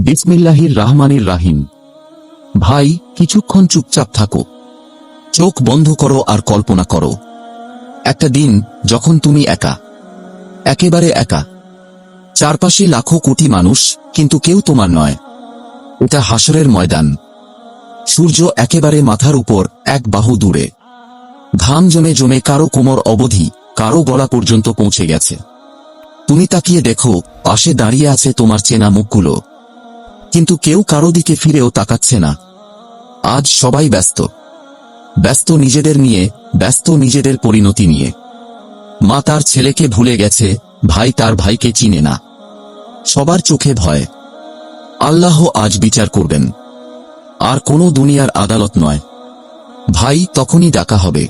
বিসমিল্লাহির রাহমানির রাহিম। ভাই, কিছুক্ষণ চুপচাপ থাকো। চোখ বন্ধ করো আর কল্পনা করো। একটা দিন যখন তুমি একা, একেবারে একা, চারপাশে লাখো কোটি মানুষ, কিন্তু কেউ তোমার নয়। এটা হাসরের ময়দান। সূর্য একেবারে মাথার উপর, এক বাহু দূরে। ঘাম জমে জমে কারও কোমর অবধি, কারও গলা পর্যন্ত পৌঁছে গেছে। তুমি তাকিয়ে দেখো, পাশে দাঁড়িয়ে আছে তোমার চেনা মুখগুলো। কিন্তু কেউ কারও দিকে ফিরেও তাকাচ্ছে না। আজ সবাই ব্যস্ত। ব্যস্ত নিজেদের নিয়ে, ব্যস্ত নিজেদের পরিণতি নিয়ে। মা তার ছেলেকে ভুলে গেছে, ভাই তার ভাইকে চিনে না। সবার চোখে ভয়। আল্লাহ আজ বিচার করবেন। আর কোনো দুনিয়ার আদালত নয়। ভাই তখনই ডাকা হবে।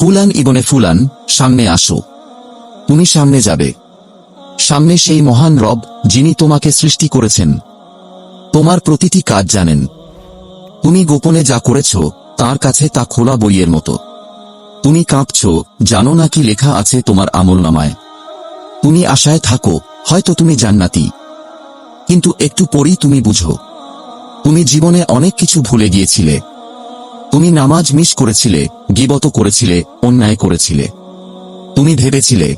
ফুলান ইবনে ফুলান, সামনে আসো। তুমি সামনে যাবে। সামনে সেই মহান রব যিনি তোমাকে সৃষ্টি করেছেন। তোমার প্রতিটি কাজ জানেন। তুমি গোপনে যা করেছ, তার কাছে তা খোলা বইয়ের মতো। তুমি কাঁপছ, জানো না কি লেখা আছে তোমার আমল নামায়। তুমি আশায় থাকো, হয়তো তুমি জান্নাতি। কিন্তু একটু পরেই তুমি বুঝো। তুমি জীবনে অনেক কিছু ভুলে গিয়েছিলে। তুমি নামাজ মিস করেছিলে, গিবত করেছিলে, অন্যায় করেছিলে। তুমি ভেবেছিলে,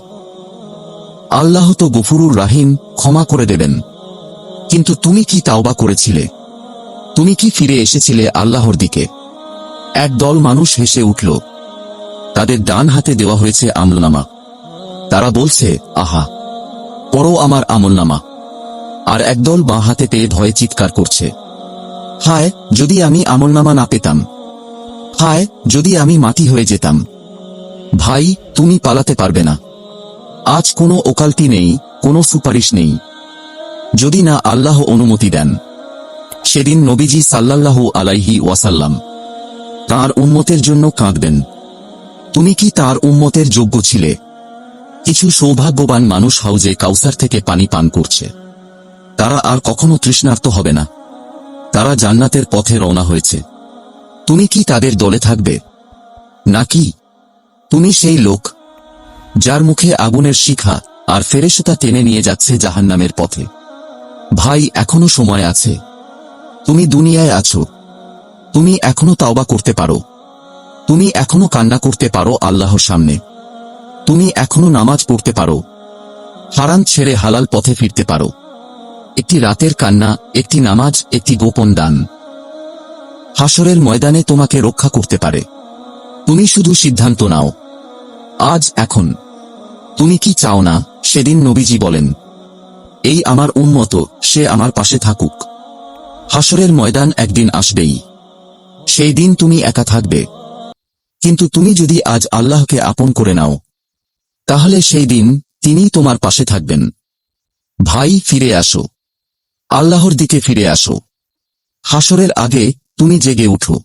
আল্লাহ তো গফুরুর রাহিম ক্ষমা করে দেবেন। কিন্তু তুমি কি তাওবা করেছিলে? তুমি কি ফিরে এসেছিলে আল্লাহর দিকে? এক দল মানুষ হেসে উঠল, তাদের ডান হাতে দেওয়া হয়েছে আমলনামা। তারা বলছে, আহা পরও আমার আমলনামা। আর একদল বাঁ হাতে পেয়ে ভয়ে চিৎকার করছে। হায়, যদি আমি আমলনামা না পেতাম। হায়, যদি আমি মাটি হয়ে যেতাম। ভাই, তুমি পালাতে পারবে না। আজ কোনো ওকালতি নেই, কোনো সুপারিশ নেই। যদি না আল্লাহ অনুমতি দেন। সেদিন নবীজি সাল্লাল্লাহু আলাইহি ওয়াসাল্লাম তার উম্মতের জন্য কাঁদবেন। তুমি কি তার উম্মতের যোগ্য ছিলে? কিছু সৌভাগ্যবান মানুষ হাউজে কাউসার থেকে পানি পান করছে। তারা আর কখনো তৃষ্ণার্ত হবে না। তারা জান্নাতের পথে রওনা হয়েছে। তুমি কি তাদের দলে থাকবে? নাকি তুমি সেই লোক যার মুখে আগুনের শিখা আর ফেরেশতা টেনে নিয়ে যাচ্ছে জাহান্নামের পথে? ভাই, এখনও সময় আছে। তুমি দুনিয়ায় আছো। তুমি এখনও তাওবা করতে পারো। তুমি এখনও কান্না করতে পারো আল্লাহর সামনে। তুমি এখনও নামাজ পড়তে পারো। হারাম ছেড়ে হালাল পথে ফিরতে পারো। একটি রাতের কান্না, একটি নামাজ, একটি গোপন দান। হাসরের ময়দানে তোমাকে রক্ষা করতে পারে। তুমি শুধু সিদ্ধান্ত নাও। আজ, এখন। তুমি কি চাও না? সেদিন নবীজি বলেন, এই আমার উন্মত সে আমার পাশে থাকুক। হাসরের ময়দান একদিন আসবেই। সেই দিন তুমি একা থাকবে। কিন্তু তুমি যদি আজ আল্লাহকে আপন করে নাও, তাহলে সেই দিন তিনি তোমার পাশে থাকবেন। ভাই, ফিরে আসো। আল্লাহর দিকে ফিরে আসো। হাসরের আগে তুমি জেগে উঠো।